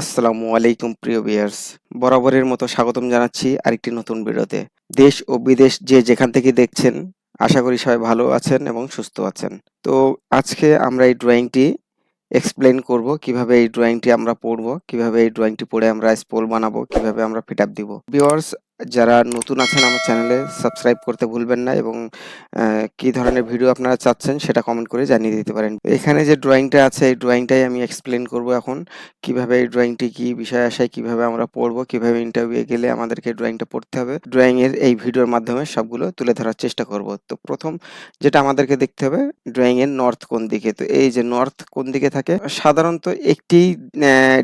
আসসালামু আলাইকুম, প্রিয় বিয়ার্স বরাবরের মতো স্বাগতম জানাচ্ছি আরেকটি নতুন ভিডিওতে। দেশ ও বিদেশ যে যেখান থেকে দেখছেন, আশা করি সবাই ভালো আছেন এবং সুস্থ আছেন। তো আজকে আমরা এই ড্রয়িংটি এক্সপ্লেন করব, কীভাবে এই ড্রয়িংটি আমরা পড়ব, কীভাবে এই ড্রয়িংটি পড়ে আমরা স্পোল বানাবো, কীভাবে আমরা ফিট আপ দিব। ভিউয়ার্স যারা নতুন আছেন আমার চ্যানেলে, সাবস্ক্রাইব করতে ভুলবেন না এবং কি ধরনের ভিডিও আপনারা চাচ্ছেন সেটা কমেন্ট করে জানিয়ে দিতে পারেন। এখানে যে ড্রয়িংটা আছে, এই ড্রয়িংটাই আমি এক্সপ্লেন করব এখন। কীভাবে এই ড্রয়িংটি কি বিষয় আসে কীভাবে আমরা পড়ব, কীভাবে ইন্টারভিউ গেলে আমাদেরকে ড্রয়িংটা পড়তে হবে। ড্রয়িং এর এই ভিডিওর মাধ্যমে সবগুলো তুলে ধরার চেষ্টা করব। তো প্রথম যেটা আমাদেরকে দেখতে হবে ড্রয়িং এর নর্থ কোন দিকে? তো এই যে নর্থ কোন দিকে থাকে? সাধারণত একটি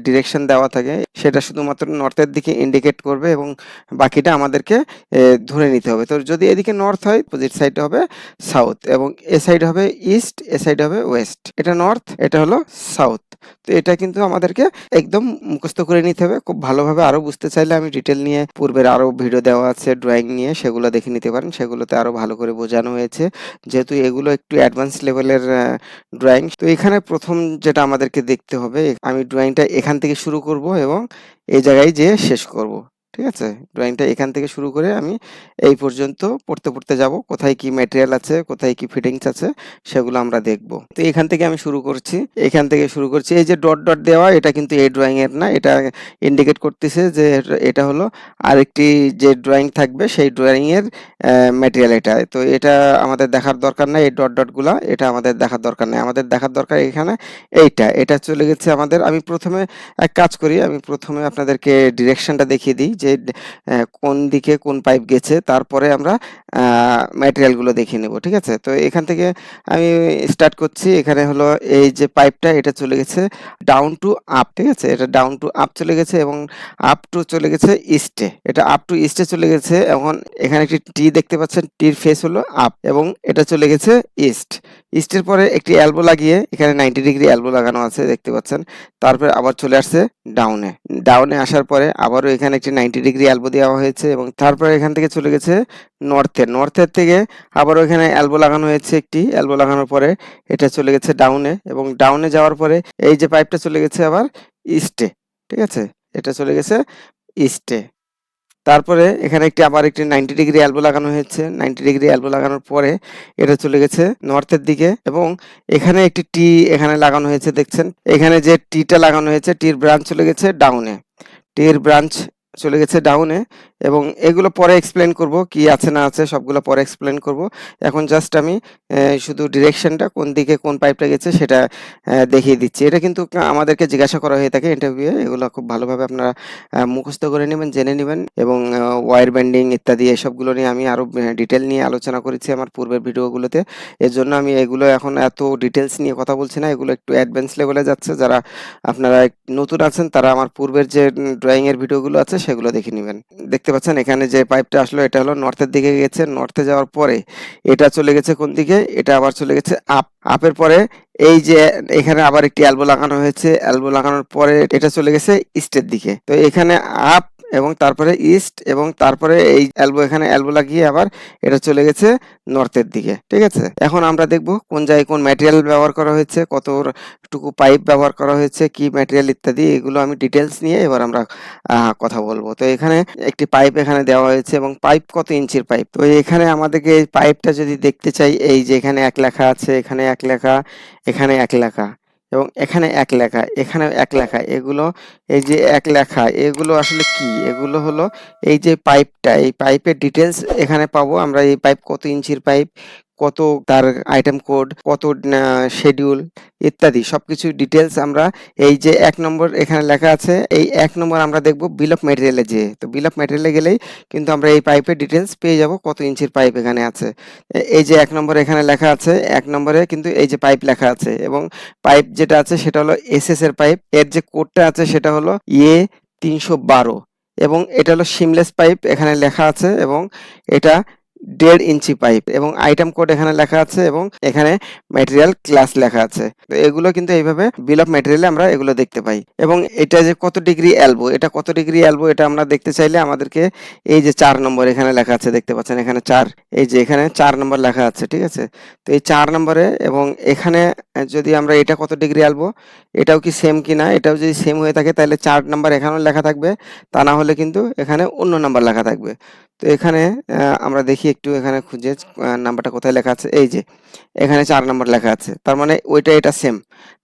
ডিরেকশন দেওয়া থাকে। সেটা শুধুমাত্র নর্থের দিকে ইন্ডিকেট করবে এবং বাকিটা আমাদেরকে ধরে নিতে হবে। তো যদি এদিকে নর্থ হয় অপোজিট সাইড হবে সাউথ এবং এ সাইড হবে ইস্ট এ সাইড হবে ওয়েস্ট এটা নর্থ এটা হলো সাউথ তো এটা কিন্তু আমাদেরকে একদম মুখস্থ করে নিতে হবে। খুব ভালোভাবে আরও বুঝতে চাইলে আমি ডিটেল নিয়ে পূর্বের আরও ভিডিও দেওয়া আছে ড্রয়িং নিয়ে, সেগুলো দেখে নিতে পারেন। সেগুলোতে আরও ভালো করে বোঝানো হয়েছে। যেহেতু এগুলো একটু অ্যাডভান্স লেভেলের ড্রয়িং তো এখানে প্রথম যেটা আমাদেরকে দেখতে হবে, আমি ড্রয়িংটা এখান থেকে শুরু করব এবং এই জায়গায় যেয়ে শেষ করব। ঠিক আছে? ড্রয়িংটা এখান থেকে শুরু করে আমি এই পর্যন্ত পড়তে পড়তে যাব। কোথায় কি ম্যাটেরিয়াল আছে, কোথায় কি ফিটিংস আছে, সেগুলো আমরা দেখব। তো এখান থেকে আমি শুরু করছি। এখান থেকে শুরু করছি। এই যে ডট ডট দেওয়া, এটা কিন্তু এই ড্রয়িং এর না। এটা ইন্ডিকেট করতেছে যে এটা- হলো আরেকটি যে ড্রয়িং থাকবে, সেই ড্রয়িং এর ম্যাটেরিয়াল এটা। তো এটা আমাদের দেখার দরকার নাই, এই ডট ডটগুলা। এটা আমাদের দেখার দরকার নেই। আমাদের দেখার দরকার এখানে এইটা। এটা চলে গেছে আমাদের। আমি প্রথমে এক কাজ করি। আমি প্রথমে আপনাদেরকে ডিরেকশনটা দেখিয়ে দিই। যে কোন দিকে কোন পাইপ গেছে তারপরে আমরা ম্যাটেরিয়ালগুলো দেখিয়ে নেব, ঠিক আছে? তো এখান থেকে আমি স্টার্ট করছি। এখানে হলো এই যে পাইপটা, এটা চলে গেছে ডাউন টু আপ ঠিক আছে? এটা ডাউন টু আপ চলে গেছে এবং আপ টু চলে গেছে ইস্টে এটা আপ টু ইস্টে চলে গেছে এখন এখানে একটি টি দেখতে পাচ্ছেন টির ফেস হলো আপ এবং এটা চলে গেছে ইস্ট ইস্টের পরে একটি অ্যালবো লাগিয়ে, এখানে নাইনটি ডিগ্রি অ্যালবো লাগানো আছে, দেখতে পাচ্ছেন। তারপরে আবার চলে আসছে ডাউনে ডাউনে আসার পরে আবারও এখানে একটি নাইনটি ডিগ্রি অ্যালবো দেওয়া হয়েছে এবং তারপরে এখান থেকে চলে গেছে নর্থে নর্থের থেকে আবারও এখানে অ্যালবো লাগানো হয়েছে একটি। অ্যালবো লাগানোর পরে এটা চলে গেছে ডাউনে এবং ডাউনে যাওয়ার পরে এই যে পাইপটা চলে গেছে আবার ইস্টে ঠিক আছে? এটা চলে গেছে ইস্টে তারপরে এখানে একটি আবার একটি নাইনটি ডিগ্রি অ্যালবো লাগানো হয়েছে। নাইনটি ডিগ্রি এলবো লাগানোর পরে এটা চলে গেছে নর্থের দিকে এবং এখানে একটি টি এখানে লাগানো হয়েছে, দেখছেন? এখানে যে টিটা লাগানো হয়েছে টির ব্রাঞ্চ চলে গেছে ডাউনে টির ব্রাঞ্চ চলে গেছে ডাউনে এবং এগুলো পরে এক্সপ্লেন করব, কি আছে না আছে সবগুলো পরে এক্সপ্লেন করব। এখন জাস্ট আমি শুধু ডিরেকশনটা কোন দিকে কোন পাইপটা গেছে সেটা দেখিয়ে দিচ্ছি। এটা কিন্তু আমাদেরকে জিজ্ঞাসা করা হয়ে থাকে ইন্টারভিউয়ে এগুলো খুব ভালোভাবে আপনারা মুখস্থ করে নেবেন, জেনে নেবেন এবং ওয়ার ব্যান্ডিং ইত্যাদি এসবগুলো নিয়ে আমি আরও ডিটেল নিয়ে আলোচনা করেছি আমার পূর্বের ভিডিওগুলোতে। এর জন্য আমি এগুলো এখন এত ডিটেলস নিয়ে কথা বলছি না, এগুলো একটু অ্যাডভান্স লেভেলে যাচ্ছে। যারা আপনারা নতুন আছেন, তারা আমার পূর্বের যে ড্রয়িংয়ের ভিডিওগুলো আছে সেগুলো দেখে নেবেন। দেখতে পাচ্ছেন। এখানে যে পাইপটা আসলো, এটা হলো নর্থের দিকে গেছে। নর্থে যাওয়ার পরে এটা চলে গেছে কোন দিকে? এটা আবার চলে গেছে আপ আপের পরে এই যে এখানে আবার একটি অ্যালবো লাগানো হয়েছে। অ্যালবো লাগানোর পরে এটা চলে গেছে ইস্টের দিকে। তো এখানে আপ এবং তারপরে ইস্ট এবং তারপরে এই অ্যালবো এখানে এলবো লাগিয়ে আবার এটা চলে গেছে নর্থের দিকে, ঠিক আছে? এখন আমরা দেখব কোন জায়গায় কোন ম্যাটেরিয়াল ব্যবহার করা হয়েছে, কতটুকু পাইপ ব্যবহার করা হয়েছে, কি ম্যাটেরিয়াল ইত্যাদি, এগুলো আমি ডিটেলস নিয়ে এবার আমরা কথা বলব। তো এখানে একটি পাইপ এখানে দেওয়া হয়েছে এবং পাইপ কত ইঞ্চির পাইপ তো এখানে আমাদেরকে এই পাইপটা যদি দেখতে চাই, এই যে এখানে এক লেখা আছে, এখানে এক লেখা, এখানে এক লেখা। এবং এখানে এক লেখা এখানে এক লেখা। এগুলো, এই যে এক লেখা, এগুলো আসলে কি? এগুলো হলো এই যে পাইপটা এই পাইপের ডিটেলস এখানে পাবো। আমরা এই পাইপ কত ইঞ্চির পাইপ কত তার আইটেম কোড কত শিডিউল ইত্যাদি। সবকিছু ডিটেলস আমরা এই যে এক নম্বর এখানে লেখা আছে, এই এক নম্বর আমরা দেখব বিল অফ ম্যাটেরিয়ালে যে তো বিল অফ ম্যাটেরিয়ালে গেলেই কিন্তু আমরা এই পাইপের ডিটেলস পেয়ে যাব, কত ইঞ্চির পাইপ এখানে আছে। এই যে এক নম্বর এখানে লেখা আছে, এক নম্বরে কিন্তু এই যে পাইপ লেখা আছে এবং পাইপ যেটা আছে সেটা হলো এস এর পাইপ এর যে কোডটা আছে সেটা হলো ইয়ে তিনশো বারো এবং এটা হলো সিমলেস পাইপ এখানে লেখা আছে এবং এটা দেড় ইঞ্চি পাইপ এবং আইটেম কোড এখানে লেখা আছে এবং এখানে ম্যাটেরিয়াল ক্লাস লেখা আছে। তো এগুলো কিন্তু এইভাবে বিল অফ ম্যাটেরিয়ালে আমরা এগুলো দেখতে পাই। এবং এটা যে কত ডিগ্রি এলবো এটা কত ডিগ্রি এলবো এটা আমরা দেখতে চাইলে আমাদেরকে এই যে চার নম্বর এখানে লেখা আছে, দেখতে পাচ্ছেন এখানে চার, এই যে এখানে চার নম্বর লেখা আছে, ঠিক আছে? তো এই চার নম্বরে এবং এখানে যদি আমরা এটা কত ডিগ্রি এলবো এটাও কি সেম কি না? এটাও যদি সেম হয়ে থাকে তাহলে চার নাম্বার এখানেও লেখা থাকবে, তা না হলে কিন্তু এখানে অন্য নাম্বার লেখা থাকবে। তো এখানে আমরা দেখি একটু এখানে খুঁজে নাম্বারটা কোথায় লেখা আছে? এই যে, এখানে চার নাম্বার লেখা আছে। তার মানে ওইটা এটা সেম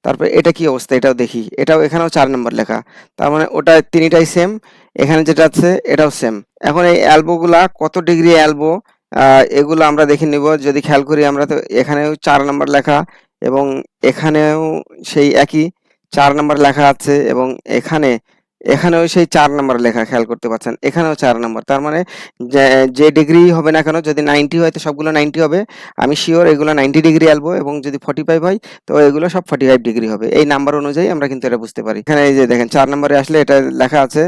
তারপরে এটা কি অবস্থা? এটাও দেখি। এটাও এখানেও চার নাম্বার লেখা। তার মানে ওটা তিনটাই সেম এখানে যেটা আছে, এটাও সেম এখন এই অ্যালবোগুলা কত ডিগ্রি অ্যালবো এগুলো আমরা দেখে নিব। যদি খেয়াল করি আমরা তো এখানেও চার নাম্বার লেখা এবং এখানেও সেই একই চার নাম্বার লেখা আছে এবং এখানে এখানেও সেই চার নাম্বার লেখা, খেয়াল করতে পারছেন। এখানেও চার নাম্বার। তার মানে যে ডিগ্রি হবে না কেন, যদি নাইনটি হয় তো সবগুলো নাইনটি হবে। আমি শিওর এগুলো নাইনটি ডিগ্রি আলবো এবং যদি ফর্টি ফাইভ হয়, তো এগুলো সব ফর্টি ফাইভ ডিগ্রি হবে। এই নাম্বার অনুযায়ী আমরা কিন্তু এটা বুঝতে পারি। এখানে এই যে দেখেন, চার নম্বরে আসলে এটা লেখা আছে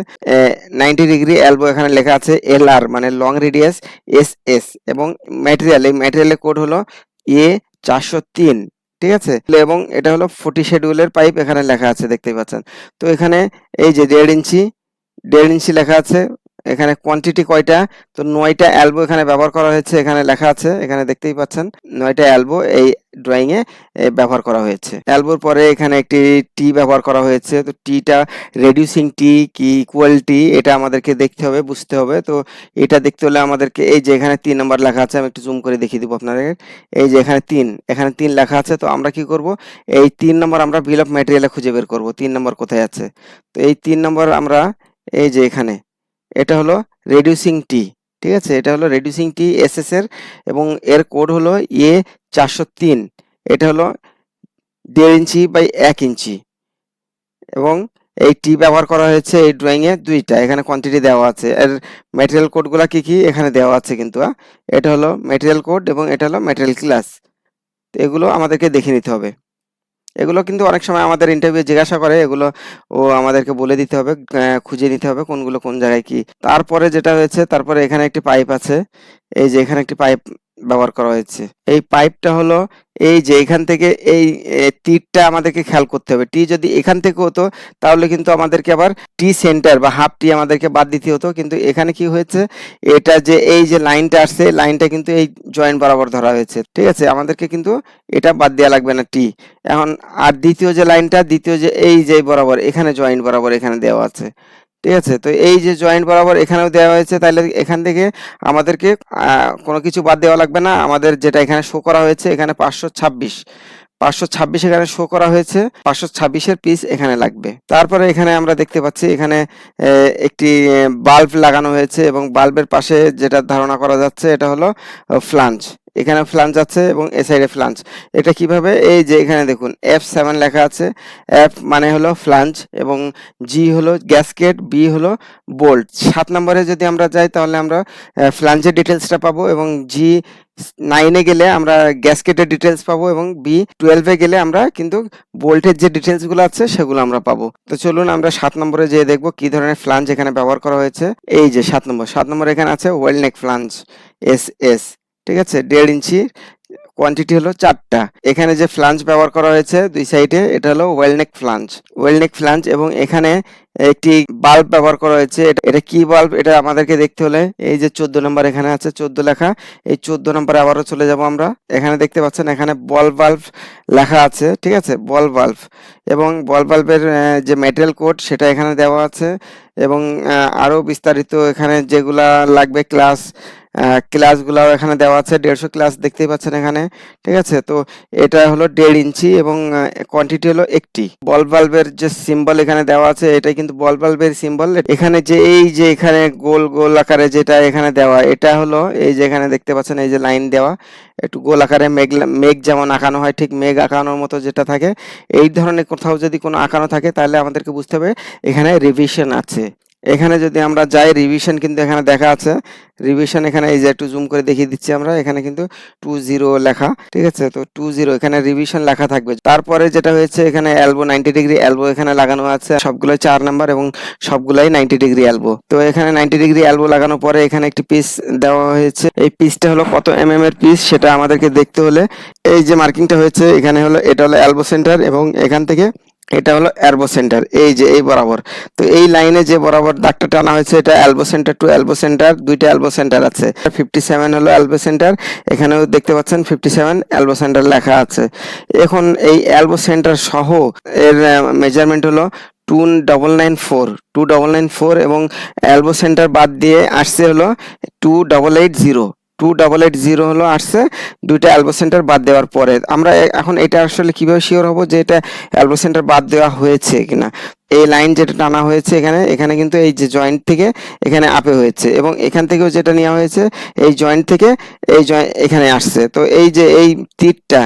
নাইনটি ডিগ্রি অ্যালবো এখানে লেখা আছে এল আর মানে লং রেডিয়াস এস এস এবং ম্যাটেরিয়াল এই ম্যাটেরিয়ালের কোড হলো এ চারশো তিন। ঠিক আছে? এবং এটা হলো ফোর্টি শেডিউলের পাইপ এখানে লেখা আছে, দেখতেই পাচ্ছেন। তো এখানে এই যে দেড় ইঞ্চি দেড় ইঞ্চি লেখা আছে এখানে কোয়ান্টিটি কয়টা? তো নয়টা অ্যালবো এখানে ব্যবহার করা হয়েছে এখানে লেখা আছে এখানে দেখতেই পাচ্ছেন নয়টা অ্যালবো এই ড্রয়িং এ এ, ব্যবহার করা হয়েছে। অ্যালবোর পরে এখানে একটি টি ব্যবহার করা হয়েছে তো টিটা রেডিউসিং টি কি ইকুয়াল টি এটা আমাদেরকে দেখতে হবে বুঝতে হবে। তো এটা দেখতে হলে আমাদেরকে এই যে এখানে তিন নম্বর লেখা আছে আমি একটু জুম করে দেখিয়ে দিব আপনাদের। এই যে এখানে তিন এখানে তিন লেখা আছে তো আমরা কি করব? এই তিন নম্বর আমরা বিল অফ ম্যাটেরিয়ালে খুঁজে বের করব তিন নম্বর কোথায় আছে? তো এই তিন নম্বর আমরা এই যে এখানে এটা হলো রেডিউসিং টি ঠিক আছে? এটা হলো রেডিউসিং টি এস এস এর এবং এর কোড হলো এ চারশো তিন। এটা হলো দেড় ইঞ্চি বাই এক ইঞ্চি। এবং এই টি ব্যবহার করা হয়েছে এই ড্রয়িং এ দুইটা। এখানে কোয়ান্টিটি দেওয়া আছে। এর ম্যাটেরিয়াল কোডগুলো কি কি? এখানে দেওয়া আছে কিন্তু এটা হলো ম্যাটেরিয়াল কোড এবং এটা হলো ম্যাটেরিয়াল ক্লাস তো এগুলো আমাদেরকে দেখে নিতে হবে। এগুলো কিন্তু অনেক সময় আমাদের ইন্টারভিউ জিজ্ঞাসা করে, এগুলো ও আমাদেরকে বলে দিতে হবে খুঁজে নিতে হবে কোনগুলো কোন জায়গায় কি। তারপরে যেটা হয়েছে, তারপরে এখানে একটি পাইপ আছে। এই যে এখানে একটি পাইপ ব্যবহার করা হয়েছে। এই পাইপটা হলো এই যে এখান থেকে এই তীরটা আমাদেরকে খেয়াল করতে হবে। টি যদি এখান থেকে হতো, তাহলে কিন্তু আমাদেরকে আবার টি সেন্টার বা হাফ টি আমাদেরকে বাদ দিতে হতো। কিন্তু এখানে কি হয়েছে, এটা যে এই যে লাইনটা আসছে, লাইনটা কিন্তু এই জয়েন্ট বরাবর ধরা হয়েছে। ঠিক আছে? আমাদেরকে কিন্তু এটা বাদ দেওয়া লাগবে না টি। এখন আর দ্বিতীয় যে লাইনটা, দ্বিতীয় যে এই যে বরাবর, এখানে জয়েন্ট বরাবর এখানে দেওয়া আছে। ঠিক আছে? তো এই যে জয়েন্ট বরাবর এখানেও দেওয়া হয়েছে তাহলে এখান থেকে আমাদেরকে কোনো কিছু বাদ দেওয়া লাগবে না। আমাদের যেটা এখানে শো করা হয়েছে, এখানে পাঁচশো ছাব্বিশ। পাঁচশো ছাব্বিশ এখানে শো করা হয়েছে, পাঁচশো ছাব্বিশের পিস এখানে লাগবে। তারপরে এখানে আমরা দেখতে পাচ্ছি, এখানে একটি বাল্ব লাগানো হয়েছে এবং বাল্বের পাশে যেটা ধারণা করা যাচ্ছে, এটা হলো ফ্লাঞ্চ এখানে ফ্লাঞ্চ আছে এবং এ সাইডে ফ্লাঞ্চ এটা কীভাবে? এই যে এখানে দেখুন এফ সেভেন লেখা আছে। এফ মানে হলো ফ্লাঞ্চ এবং জি হলো গ্যাসকেট বি হলো বোল্ট সাত নম্বরে যদি আমরা যাই, তাহলে আমরা ফ্লাঞ্চের ডিটেলসটা পাবো এবং জি নাইনে গেলে আমরা গ্যাসকেটের ডিটেলস পাবো এবং বি টুয়েলভে গেলে আমরা কিন্তু বোল্টের যে ডিটেলসগুলো আছে, সেগুলো আমরা পাবো। তো চলুন আমরা সাত নম্বরে যেয়ে দেখব কি ধরনের ফ্লাঞ্চ এখানে ব্যবহার করা হয়েছে। এই যে সাত নম্বর সাত নম্বর এখানে আছে ওয়েলনেক ফ্লাঞ্চ এস এস ঠিক আছে দেড় ইঞ্চি কোয়ান্টিটি হলো চারটা। এখানে যে ফ্লাঞ্চ ব্যবহার করা হয়েছে দুই সাইডে এটা হলো ওয়েলনেক ফ্লাঞ্চ ওয়েলনেক ফ্লাঞ্চ এবং এখানে একটি বাল্ব ব্যবহার করা হয়েছে। এটা- কি বাল্ব এটা আমাদেরকে দেখতে হলে এই যে চোদ্দ নম্বর এখানে আছে চোদ্দ লেখা। এই চোদ্দ নম্বরে আবারও চলে যাব আমরা। এখানে দেখতে পাচ্ছেন এখানে বল বাল্ব লেখা আছে ঠিক আছে? বল বাল্ব এবং বল বাল্বের যে ম্যাটেরিয়াল কোড সেটা এখানে দেওয়া আছে। এবং আহ, আরও বিস্তারিত এখানে যেগুলা লাগবে ক্লাস ক্লাসগুলাও এখানে দেওয়া আছে, দেড়শো ক্লাস দেখতেই পাচ্ছেন এখানে, ঠিক আছে? তো এটা হলো দেড় ইঞ্চি এবং কোয়ান্টিটি হলো একটি। বল বাল্বের যে সিম্বল এখানে দেওয়া আছে, এটাই কিন্তু বল বাল্বের সিম্বল এখানে যে এই যে এখানে গোল গোল আকারে যেটা এখানে দেওয়া, এটা হলো এই যে এখানে দেখতে পাচ্ছেন, এই যে লাইন দেওয়া। একটু গোল আকারে মেঘ মেঘ যেমন আঁকানো হয়, ঠিক মেঘ আঁকানোর মতো যেটা থাকে। এই ধরনের কোথাও যদি কোনো আঁকানো থাকে, তাহলে আমাদেরকে বুঝতে হবে, এখানে রিভিশন আছে। এখানে যদি আমরা যাই রিভিশন কিন্তু এখানে দেখা আছে। রিভিশন এখানে এই যে একটু জুম করে দেখিয়ে দিচ্ছি আমরা, এখানে কিন্তু টু জিরো লেখা, ঠিক আছে? তো টু জিরো এখানে রিভিশন লেখা থাকবে। তারপরে যেটা হয়েছে, এখানে এলবো নাইনটি ডিগ্রি এলবো এখানে লাগানো আছে, সবগুলোই চার নাম্বার এবং সবগুলাই নাইনটি ডিগ্রি অ্যালবো তো এখানে নাইনটি ডিগ্রি এলবো লাগানোর পরে এখানে একটি পিস দেওয়া হয়েছে। এই পিসটা হলো কত এম এম এর পিস সেটা আমাদেরকে দেখতে হলে। এই যে মার্কিংটা হয়েছে, এখানে হলো, এটা হলো এলবো সেন্টার এবং এখান থেকে এটা হলো অ্যালবো সেন্টার, এই যে, এই বরাবর। তো এই লাইনে যে বরাবর দাগটা টানা হয়েছে, এটা elbow centre to elbow centre, দুইটা অ্যালবো সেন্টার আছে। ফিফটি সেভেন হলো অ্যালবো সেন্টার, এখানেও দেখতে পাচ্ছেন ফিফটি সেভেন অ্যালবো সেন্টার লেখা আছে। এখন এই অ্যালবো সেন্টার সহ এর মেজারমেন্ট হলো two double nine four two double nine four এবং অ্যালবো সেন্টার বাদ দিয়ে আসছে হলো two double eight zero two double eight zero হলো আসছে। দুইটা অ্যালবো সেন্টার বাদ দেওয়ার পরে। আমরা এখন এটা আসলে কীভাবে শিওর হব যে এটা অ্যালবো সেন্টার বাদ দেওয়া হয়েছে কিনা? এই লাইন যেটা টানা হয়েছে এখানে এখানে কিন্তু এই যে জয়েন্ট থেকে এখানে আপে হয়েছে এবং এখান থেকেও যেটা নেওয়া হয়েছে, এই জয়েন্ট থেকে এই এখানে আসছে। তো এই যে এই তীরটা,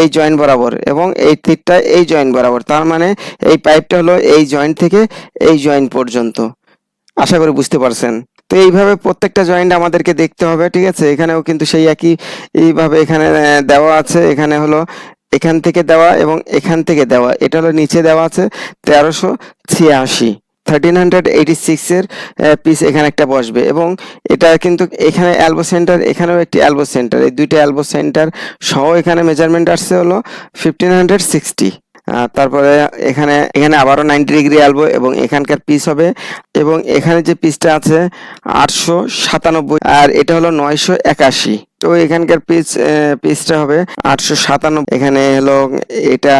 এই জয়েন্ট বরাবর এবং এই তীরটা এই জয়েন্ট বরাবর, তার মানে এই পাইপটা হলো এই জয়েন্ট থেকে এই জয়েন্ট পর্যন্ত। আশা করি বুঝতে পারছেন। তো এইভাবে প্রত্যেকটা জয়েন্ট আমাদেরকে দেখতে হবে, ঠিক আছে? এখানেও কিন্তু সেই একই, এইভাবে এখানে দেওয়া আছে। এখানে হলো এখান থেকে দেওয়া এবং এখান থেকে দেওয়া। এটা হলো নিচে দেওয়া আছে তেরোশো ছিয়াশি। থার্টিন হান্ড্রেড এইটি সিক্সের পিস এখানে একটা বসবে এবং এটা কিন্তু এখানে অ্যালবো সেন্টার এখানেও একটি অ্যালবো সেন্টার এই দুইটা অ্যালবো সেন্টার সহ এখানে মেজারমেন্ট আসছে হলো ফিফটিন হান্ড্রেড সিক্সটি তারপরে এখানে এখানে আবারও নাইনটি ডিগ্রি আলবো এবং এখানকার পিস হবে এবং এখানে যে পিসটা আছে আটশো সাতানব্বই, আর এটা হলো নয়শো একাশি। তো এখানকার পিস পিসটা হবে আটশো সাতানব্বই। এখানে হলো এটা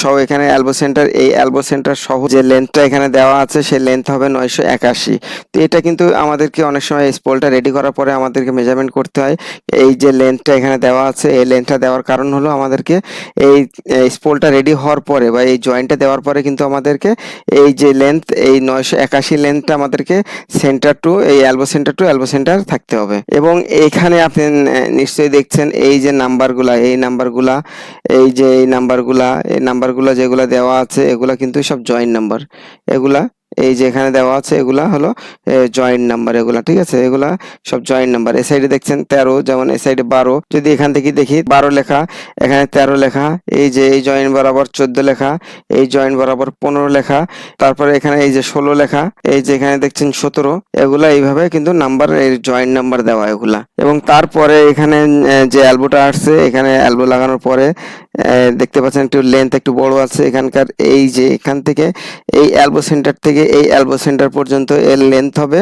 সহ এখানে অ্যালবো সেন্টার এই অ্যালবো সেন্টার সহ যে লেন্থটা এখানে দেওয়া আছে, সেই লেন্থ হবে নয়শো একাশি। তো এটা কিন্তু আমাদেরকে অনেক সময় স্পলটা রেডি করার পরে আমাদেরকে মেজারমেন্ট করতে হয়। এই যে লেন্থটা এখানে দেওয়া আছে, এই লেন্থটা দেওয়ার কারণ হলো আমাদেরকে এই স্পোলটা রেডি হওয়ার পরে বা এই জয়েন্টটা দেওয়ার পরে কিন্তু আমাদেরকে এই যে লেন্থ এই নয়শো একাশি লেন্থটা আমাদেরকে সেন্টার টু এই elbow centre to elbow centre থাকতে হবে। এবং এখানে আপনি নিশ্চয়ই দেখছেন এই যে নাম্বারগুলা, এই নাম্বারগুলা, এই যে এই নাম্বারগুলা এই নাম্বারগুলা যেগুলা দেওয়া আছে, এগুলা কিন্তু সব জয়েন্ট নাম্বার এগুলা এই যে এখানে দেওয়া আছে, এগুলা হলো জয়েন্ট নাম্বার এগুলা, ঠিক আছে? এগুলা সব জয়েন্ট নাম্বার এই সাইডে দেখছেন তেরো, যেমন এই সাইডে বারো। যদি এখান থেকে দেখি, বারো লেখা, এখানে তেরো লেখা, এই যে এই জয়েন্ট বরাবর চোদ্দ লেখা, এই জয়েন্ট বরাবর পনেরো লেখা, তারপরে এখানে এই যে ষোলো লেখা, এই যে এখানে দেখছেন সতেরো, এগুলা এইভাবে কিন্তু নাম্বার এই জয়েন্ট নাম্বার দেওয়া এগুলা। এবং তারপরে এখানে যে অ্যালবোটা আসছে, এখানে অ্যালবো লাগানোর পরে দেখতে পাচ্ছেন একটু লেন্থ একটু বড় আছে এখানকার। এই যে এখান থেকে, এই অ্যালবো সেন্টার থেকে এই অ্যালবো সেন্টার পর্যন্ত এর লেন্থ হবে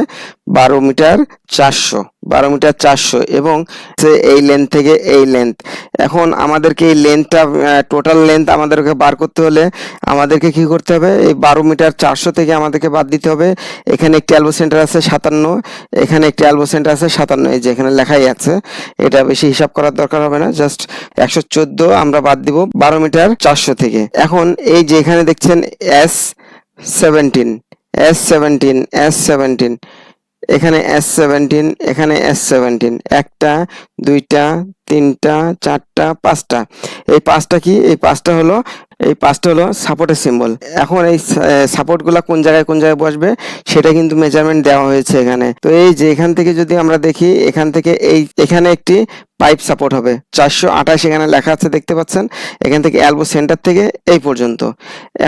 বারো মিটার চারশো। বারো মিটার চারশো এবং সে এই লেন্থ থেকে এই লেন্থ এখন আমাদেরকে এই লেন্থটা টোটাল লেন্থ আমাদেরকে বার করতে হলে আমাদেরকে কি করতে হবে? এই বারো মিটার চারশো থেকে আমাদেরকে বাদ দিতে হবে। এখানে একটি অ্যালবো সেন্টার আছে সাতান্ন, এখানে একটি অ্যালবো সেন্টার আছে সাতান্ন। এই যে এখানে লেখাই আছে, এটা বেশি হিসাব করার দরকার হবে না জাস্ট একশো চোদ্দ আমরা বাদ দিব বারো মিটার চারশো থেকে। এখন এই যে এখানে দেখছেন S seventeen S seventeen S seventeen এখানে এস সেভেন্টিন এখানে এস সেভেন্টিন একটা দুইটা তিনটা, চারটা, পাঁচটা। এই পাঁচটা কি? এই পাঁচটা হলো, এই পাঁচটা হলো সাপোর্টের সিম্বল এখন এই সাপোর্টগুলো কোন জায়গায় কোন জায়গায় বসবে, সেটা কিন্তু মেজারমেন্ট দেওয়া হয়েছে এখানে। তো এই যে এখান থেকে যদি আমরা দেখি, এখান থেকে এই, এখানে একটি পাইপ সাপোর্ট হবে। চারশো আঠাশ এখানে লেখা আছে, দেখতে পাচ্ছেন? এখান থেকে অ্যালবো সেন্টার থেকে এই পর্যন্ত।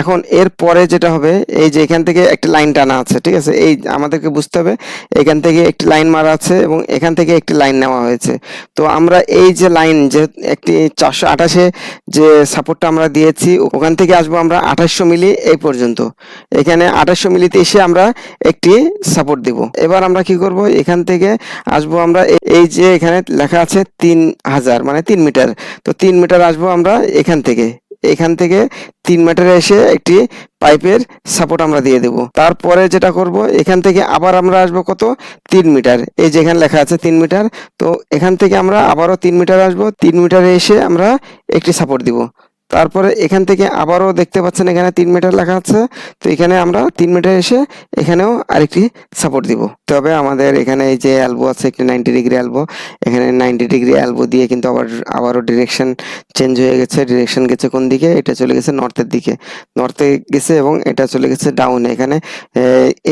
এখন এর পরে যেটা হবে, এই যে এখান থেকে একটা লাইন টানা আছে, ঠিক আছে? এই আমাদেরকে বুঝতে হবে, এখান থেকে একটি লাইন মারা আছে এবং এখান থেকে একটি লাইন নেওয়া হয়েছে। তো আমরা এই যে লাইন যে একটি চারশো আঠাশে যে সাপোর্টটা আমরা দিয়েছি, ওখান থেকে আসব আমরা আঠাশশো মিলি এই পর্যন্ত। এখানে আঠাশশো মিলিতে এসে আমরা একটি সাপোর্ট দিব। এবার আমরা কি করব? এখান থেকে আসব আমরা এই যে এখানে লেখা আছে তিন হাজার মানে তিন মিটার। তো তিন মিটার আসব আমরা এখান থেকে। এখান থেকে তিন মিটারে এসে একটি পাইপের সাপোর্ট আমরা দিয়ে দেব। তারপরে যেটা করব, এখান থেকে আবার আমরা আসব কত? তিন মিটার এই যেখানে লেখা আছে তিন মিটার তো এখান থেকে আমরা আবারও তিন মিটার আসব। তিন মিটারে এসে আমরা একটি সাপোর্ট দিব। তারপরে এখান থেকে আবারও দেখতে পাচ্ছেন এখানে তিন মিটার লেখা আছে। তো এখানে আমরা তিন মিটার এসে এখানেও আরেকটি সাপোর্ট দিব। তবে আমাদের এখানে এই যে অ্যালবো আছে, একটি নাইনটি ডিগ্রি অ্যালবো এখানে নাইনটি ডিগ্রি অ্যালবো দিয়ে কিন্তু আবার, আবারও ডিরেকশন চেঞ্জ হয়ে গেছে। ডিরেকশন গেছে কোন দিকে? এটা চলে গেছে নর্থের দিকে। নর্থে গেছে এবং এটা চলে গেছে ডাউনে এখানে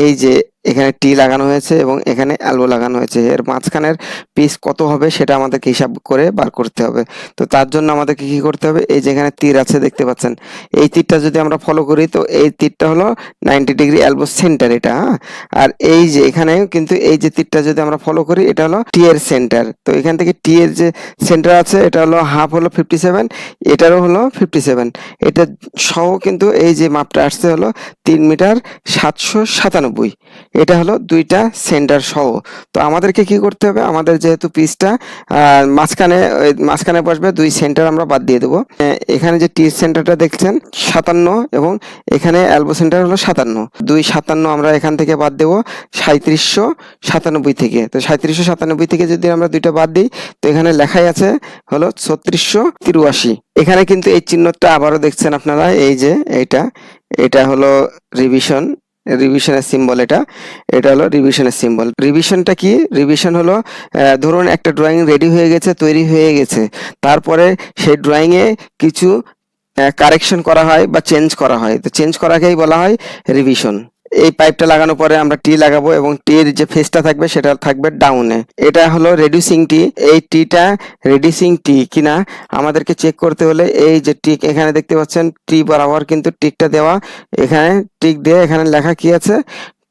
এই যে এখানে টি লাগানো হয়েছে এবং এখানে অ্যালবো লাগানো হয়েছে। এর মাঝখানের পিস কত হবে সেটা আমাদেরকে হিসাব করে বার করতে হবে। তো তার জন্য আমাদেরকে কি করতে হবে? এই যেখানে তীর আছে, দেখতে পাচ্ছেন। এই তীরটা যদি আমরা ফলো করি, তো এই তীরটা হলো নাইনটি ডিগ্রি অ্যালবো সেন্টার এটা হ্যাঁ? আর এই যে এখানে কিন্তু এই যে তীরটা যদি আমরা ফলো করি, এটা হলো টি এর সেন্টার তো এখান থেকে টি এর যে সেন্টার আছে, এটা হলো হাফ হলো ফিফটি সেভেন এটারও হলো ফিফটি সেভেন এটা সহ কিন্তু এই যে মাপটা আসছে হলো তিন মিটার সাতশো সাতানব্বই। এটা হলো দুইটা সেন্টার সহ। তো আমাদেরকে কি করতে হবে? আমাদের যেহেতু পিসটা মাঝখানে মাঝখানে বসবে, দুই সেন্টার আমরা বাদ দিয়ে দেবো। এখানে যে টি সেন্টারটা দেখছেন, সাতান্ন এবং এখানে অ্যালবো সেন্টার হলো সাতান্ন। দুই সাতান্ন আমরা এখান থেকে বাদ দেবো সাঁত্রিশশো সাতানব্বই থেকে। তো সাঁত্রিশশো সাতানব্বই থেকে যদি আমরা দুইটা বাদ দিই, তো এখানে লেখাই আছে হলো ছত্রিশশো তিরুয়াশি এখানে কিন্তু এই চিহ্নটা আবারও দেখছেন আপনারা, এই যে এইটা এটা হলো রিভিশন রিভিশনের সিম্বল এটা। এটা হলো রিভিশনের সিম্বল রিভিশনটা কি? রিভিশন হলো ধরুন একটা ড্রয়িং রেডি হয়ে গেছে, তৈরি হয়ে গেছে। তারপরে সেই ড্রয়িংয়ে কিছু কারেকশন করা হয় বা চেঞ্জ করা হয়। তো চেঞ্জ করাকেই বলা হয় রিভিশন এই পাইপটা লাগানোর পরে আমরা টি লাগাবো এবং টির যে ফেসটা থাকবে সেটা থাকবে ডাউনে এটা হলো রেডিউসিং টি এই টিটা রেডিউসিং টি কিনা আমাদেরকে চেক করতে হলে এই যে টিক এখানে দেখতে পাচ্ছেন টি বরাবর কিন্তু টিকটা দেওয়া। এখানে টিক দিয়ে এখানে লেখা কি আছে?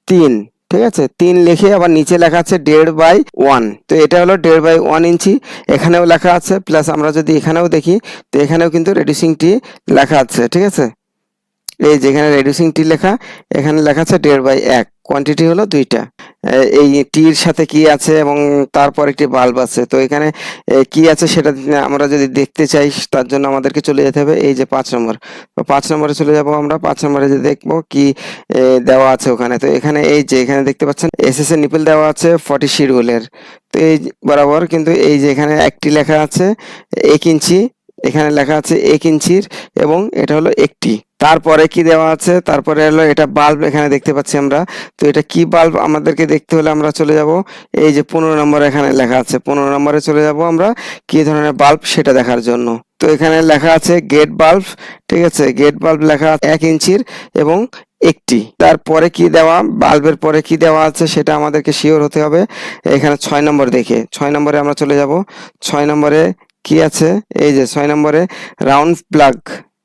তিন, ঠিক আছে? তিন লিখে আবার নিচে লেখা আছে দেড় বাই ওয়ান। তো এটা হলো দেড় বাই ওয়ান ইঞ্চি। এখানেও লেখা আছে প্লাস আমরা যদি এখানেও দেখি, তো এখানেও কিন্তু রেডিউসিং টি লেখা আছে, ঠিক আছে? এই যেখানে রেডিউসিং টি লেখা এখানে লেখা আছে দেড় বাই এক। কোয়ান্টিটি হলো দুইটা। এই টির সাথে কি আছে এবং তারপর একটি বাল্ব আছে। তো এখানে এ, কি আছে সেটা আমরা যদি দেখতে চাই তার জন্য আমাদেরকে চলে যেতে হবে এই যে পাঁচ নম্বর। তো পাঁচ নম্বরে চলে যাব আমরা। পাঁচ নম্বরে যে দেখব কি দেওয়া আছে ওখানে। তো এখানে এই যে এখানে দেখতে পাচ্ছেন এসএস এর নিপল দেওয়া আছে ফর্টি শিডিউলের। তো এই বরাবর কিন্তু এই যে এখানে একটি লেখা আছে এক ইঞ্চি এখানে লেখা আছে এক ইঞ্চির এবং এটা হলো একটি। তারপরে কি দেওয়া আছে? তারপরে হলো এটা বাল্ব এখানে দেখতে পাচ্ছি আমরা। তো এটা কি বাল্ব আমাদেরকে দেখতে হলে আমরা চলে যাব? এই যে পনেরো নম্বর এখানে লেখা আছে। পনেরো নম্বরে চলে যাব আমরা কি ধরনের বাল্ব সেটা দেখার জন্য। তো এখানে লেখা আছে গেট বাল্ব ঠিক আছে? গেট বাল্ব লেখা এক ইঞ্চির এবং একটি। তারপরে কি দেওয়া? বাল্বের পরে কি দেওয়া আছে সেটা আমাদেরকে শিওর হতে হবে। এখানে ছয় নম্বর দেখে। ছয় নম্বরে আমরা চলে যাব। ছয় নম্বরে কি আছে? এই যে ছয় নম্বরে রাউন্ড প্লাগ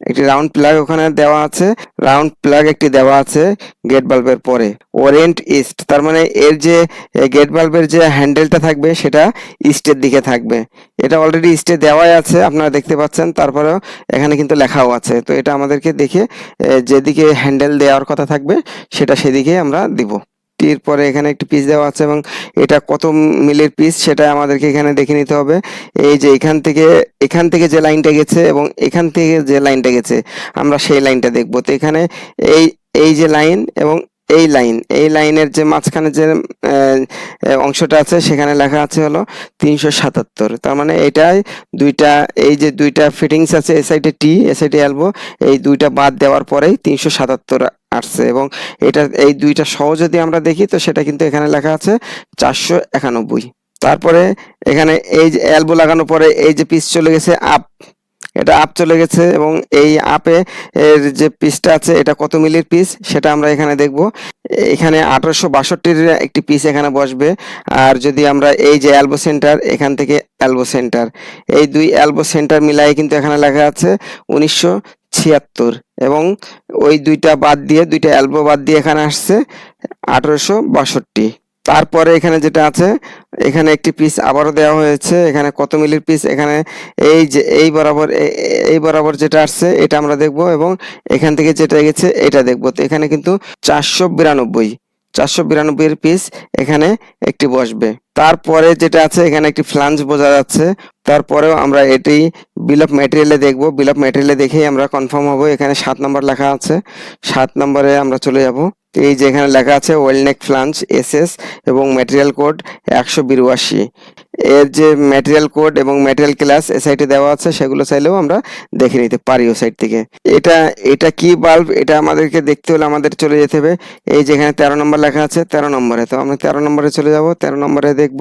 একটি রাউন্ড প্লাগ ওখানে দেওয়া আছে। রাউন্ড প্লাগ একটি দেওয়া আছে গেট বাল্বের পরে। ওরিয়েন্ট ইস্ট, তার মানে এর যে গেট বাল্বের যে হ্যান্ডেলটা থাকবে, সেটা ইস্টের দিকে থাকবে। এটা অলরেডি ইস্টে দেওয়াই আছে, আপনারা দেখতে পাচ্ছেন। তারপরেও এখানে কিন্তু লেখাও আছে। তো এটা আমাদেরকে দেখে যেদিকে হ্যান্ডেল দেওয়ার কথা থাকবে, সেটা সেদিকে আমরা দিব। টির পরে এখানে একটি পিস দেওয়া আছে এবং এটা কত মিলের পিস সেটা আমাদেরকে এখানে দেখে নিতে হবে। এই যে এখান থেকে এখান থেকে যে লাইনটা গেছে এবং এখান থেকে যে লাইনটা গেছে, আমরা সেই লাইনটা দেখব। তো এখানে এই এই যে লাইন এবং এই লাইন এই লাইনের যে মাঝখানে যে অংশটা আছে, সেখানে লেখা আছে হলো তিনশো সাতাত্তর। তার মানে এটাই দুইটা, এই যে দুইটা ফিটিংস আছে, এ সাইডে টি এ সাইডে এলবো এই দুইটা বাদ দেওয়ার পরেই তিনশো সাতাত্তর আসছে এবং এটা, এই দুইটা সহ যদি আমরা দেখি, তো সেটা কিন্তু এখানে লেখা আছে চারশো একানব্বই। তারপরে এখানে এই যে অ্যালবো লাগানোর পরে এই যে পিস চলে গেছে আপ এটা আপ চলে গেছে এবং এই আপে এর যে পিসটা আছে, এটা কত মিলির পিস সেটা আমরা এখানে দেখব। এখানে আঠারোশো বাষট্টির একটি পিস এখানে বসবে। আর যদি আমরা এই যে অ্যালবো সেন্টার এখান থেকে অ্যালবো সেন্টার এই দুই অ্যালবো সেন্টার মিলাই কিন্তু এখানে লেখা আছে উনিশশো ছিয়াত্তর এবং ওই দুইটা বাদ দিয়ে, দুইটা অ্যালবো বাদ দিয়ে এখানে আসছে আঠেরোশো বাষট্টি। তারপরে এখানে যেটা আছে, এখানে একটি পিস আবারও দেওয়া হয়েছে, এখানে কত মিলির পিস এখানে এই যে, এই বরাবর এই বরাবর যেটা আসছে, এটা আমরা দেখব এবং এখান থেকে যেটা গেছে এটা দেখব। তো এখানে কিন্তু চারশো বিরানব্বই চারশো বিরানব্বই এর পিস এখানে একটি বসবে। তারপরে যেটা আছে, এখানে একটি ফ্লাঞ্জ বোঝা যাচ্ছে। তারপরেও আমরা এটি বিল অফ ম্যাটেরিয়ালে দেখব। বিল অফ ম্যাটেরিয়ালে দেখেই আমরা কনফার্ম হব। এখানে সাত নম্বর লেখা আছে। সাত নম্বরে আমরা চলে যাব। এই যে এখানে লেখা আছে ওয়েলনেক ফ্লাঞ্জ এসএস এবং ম্যাটেরিয়াল কোড একশো বিরাশি। এর যে ম্যাটেরিয়াল কোড এবং ম্যাটেরিয়াল ক্লাস এ সাইটে দেওয়া আছে, সেগুলো চাইলেও আমরা দেখে নিতে পারি ও সাইট থেকে। এটা এটা কি বাল্ব এটা আমাদেরকে দেখতে হলে আমাদের চলে যেতে হবে। এই যেখানে তেরো নম্বর লেখা আছে, তেরো নম্বরে। তো আমরা তেরো নম্বরে চলে যাব, তেরো নম্বরে দেখব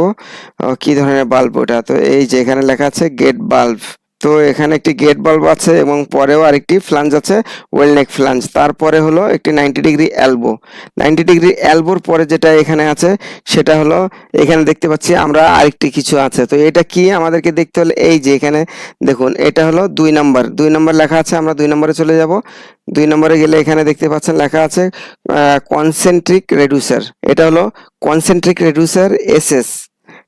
কি ধরনের বাল্ব ওটা। তো এই যে এখানে লেখা আছে গেট বাল্ব তো এখানে একটি গেট বাল্ব আছে এবং পরেও আরেকটি ফ্লাঞ্জ আছে, ওয়েল নেক ফ্লাঞ্জ। তারপরে হলো একটি ninety degree elbow. Ninety degree অ্যালবোর পরে যেটা এখানে আছে, সেটা হলো এখানে দেখতে পাচ্ছি আমরা আরেকটি কিছু আছে। তো এটা কি? আমাদেরকে দেখতে হলে এই যে এখানে দেখুন, এটা হলো দুই নাম্বার। দুই নাম্বার লেখা আছে, আমরা দুই নম্বরে চলে যাব। দুই নম্বরে গেলে এখানে দেখতে পাচ্ছেন লেখা আছে কনসেন্ট্রিক রেডিউসার এটা হলো কনসেন্ট্রিক রেডিউসার এসএস।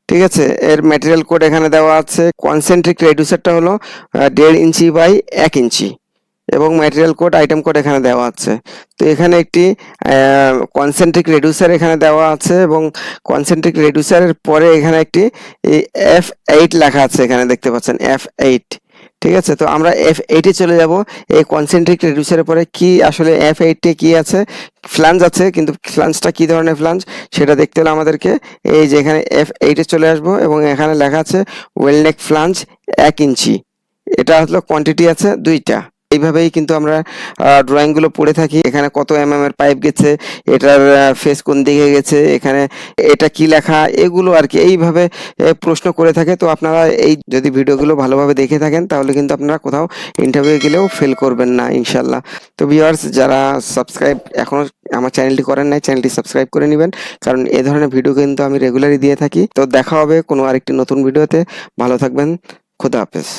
ঠিক আছে? এর ম্যাটেরিয়াল কোড এখানে দেওয়া আছে। কনসেন্ট্রিক রেডিউসারটা হলো দেড় ইঞ্চি বাই এক ইঞ্চি। এবং ম্যাটেরিয়াল কোড আইটেম কোড এখানে দেওয়া আছে। তো এখানে একটি কনসেন্ট্রিক রেডিউসার এখানে দেওয়া আছে এবং কনসেন্ট্রিক রেডিউসারের পরে এখানে একটি এফ এইট লেখা আছে এখানে দেখতে পাচ্ছেন এফ এইট ঠিক আছে? তো আমরা এফ এইটে চলে যাব। এই কনসেন্ট্রিক রিডিউসারের পরে কি আসলে এফ এইটে কি আছে? ফ্লাঞ্জ আছে, কিন্তু ফ্লাঞ্জটা কি ধরনের ফ্লাঞ্জ সেটা দেখতে হলে আমাদেরকে এই যে এখানে এফ এইটে চলে আসব এবং এখানে লেখা আছে ওয়েলনেক ফ্লাঞ্জ এক ইঞ্চি। এটা হলো কোয়ান্টিটি আছে দুইটা। এইভাবেই কিন্তু আমরা ড্রয়িংগুলো পড়ে থাকি। এখানে কত এম এম এর পাইপ গেছে, এটার ফেস কোন দিকে গেছে, এখানে এটা কি লেখা, এগুলো আর কি। এইভাবে প্রশ্ন করে থাকে। তো আপনারা এই যদি ভিডিওগুলো ভালোভাবে দেখে থাকেন, তাহলে কিন্তু আপনারা কোথাও ইন্টারভিউ গেলেও ফেল করবেন না ইনশাল্লাহ তো ভিউয়ার্স যারা সাবস্ক্রাইব এখনও আমার চ্যানেলটি করেন নাই চ্যানেলটি সাবস্ক্রাইব করে নেবেন। কারণ এ ধরনের ভিডিও কিন্তু আমি রেগুলারই দিয়ে থাকি। তো দেখা হবে কোনো আরেকটি নতুন ভিডিওতে ভালো থাকবেন। খুদা হাফেজ।